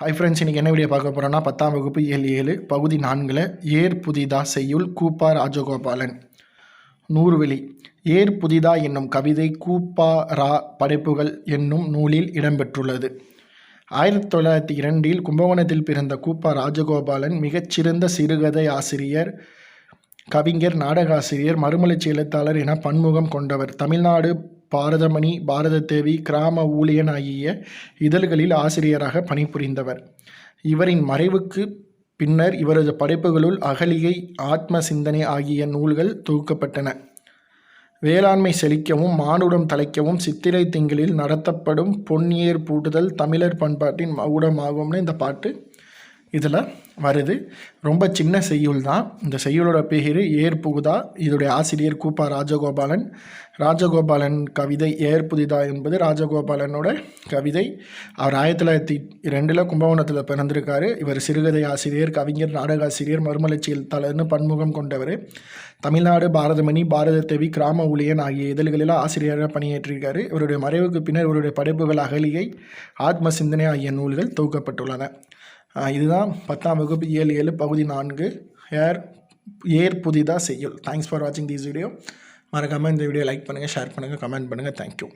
Hi friends இன்றைக்கி என்ன video பார்க்க போகிறோன்னா பத்தாம் வகுப்பு ஏழு ஏழு பகுதி நான்கில் ஏர் புதிதா செய்யுள் கூப்பா ராஜகோபாலன். நூறுவெளி ஏர் புதிதா என்னும் கவிதை கூப்பா ரா படைப்புகள் என்னும் நூலில் இடம்பெற்றுள்ளது. ஆயிரத்தி தொள்ளாயிரத்தி இரண்டில் கும்பகோணத்தில் பிறந்த கூப்பா ராஜகோபாலன் மிகச்சிறந்த சிறுகதை ஆசிரியர் கவிஞர் நாடகாசிரியர் மறுமலர்ச்சி எழுத்தாளர் என பன்முகம் கொண்டவர். தமிழ்நாடு பாரதமணி பாரததேவி கிராம ஊழியன் ஆகிய இதழ்களில் ஆசிரியராக பணிபுரிந்தவர். இவரின் மறைவுக்கு பின்னர் இவரது படைப்புகளுள் அகலிகை ஆத்ம சிந்தனை ஆகிய நூல்கள் தொகுக்கப்பட்டன. வேளாண்மை செழிக்கவும் மானுடம் தலைக்கவும் சித்திரை திங்களில் நடத்தப்படும் பொன்னியர் பூட்டுதல் தமிழர் பண்பாட்டின் மகுடமாகும்னு இந்த பாட்டு இதில் வருது. ரொம்ப சின்ன செய்யுள் தான். இந்த செய்யுளோட பேர் ஏர் புகுதா இதோடைய ஆசிரியர் கூப்பா ராஜகோபாலன். ராஜகோபாலன் கவிதை ஏர் புதிதா என்பது ராஜகோபாலனோட கவிதை. அவர் ஆயிரத்தி தொள்ளாயிரத்தி ரெண்டில் கும்பகோணத்தில் பிறந்திருக்காரு. இவர் சிறுகதை ஆசிரியர் கவிஞர் நாடக ஆசிரியர் மறுமலர்ச்சி எழுத்தாளர்னு பன்முகம் கொண்டவர். தமிழ்நாடு பாரதமணி பாரத தேவி கிராம ஊழியன் ஆகிய இதழ்களில் ஆசிரியராக பணியேற்றிருக்காரு இவருடைய மறைவுக்கு பின்னர் இவருடைய படைப்புகள் அகலியை ஆத்ம சிந்தனை ஆகிய நூல்கள் தொகுக்கப்பட்டுள்ளன. இதுதான் பத்தாம் வகுப்பு ஏழு ஏழு பகுதி நான்கு. ஏர் ஏர் புதிதாக செய்யுள். தேங்க்ஸ் ஃபார் வாட்சிங் திஸ் வீடியோ மறக்காமல் இந்த வீடியோ லைக் பண்ணுங்கள் ஷேர் பண்ணுங்கள் கமெண்ட் பண்ணுங்கள் தேங்க்யூ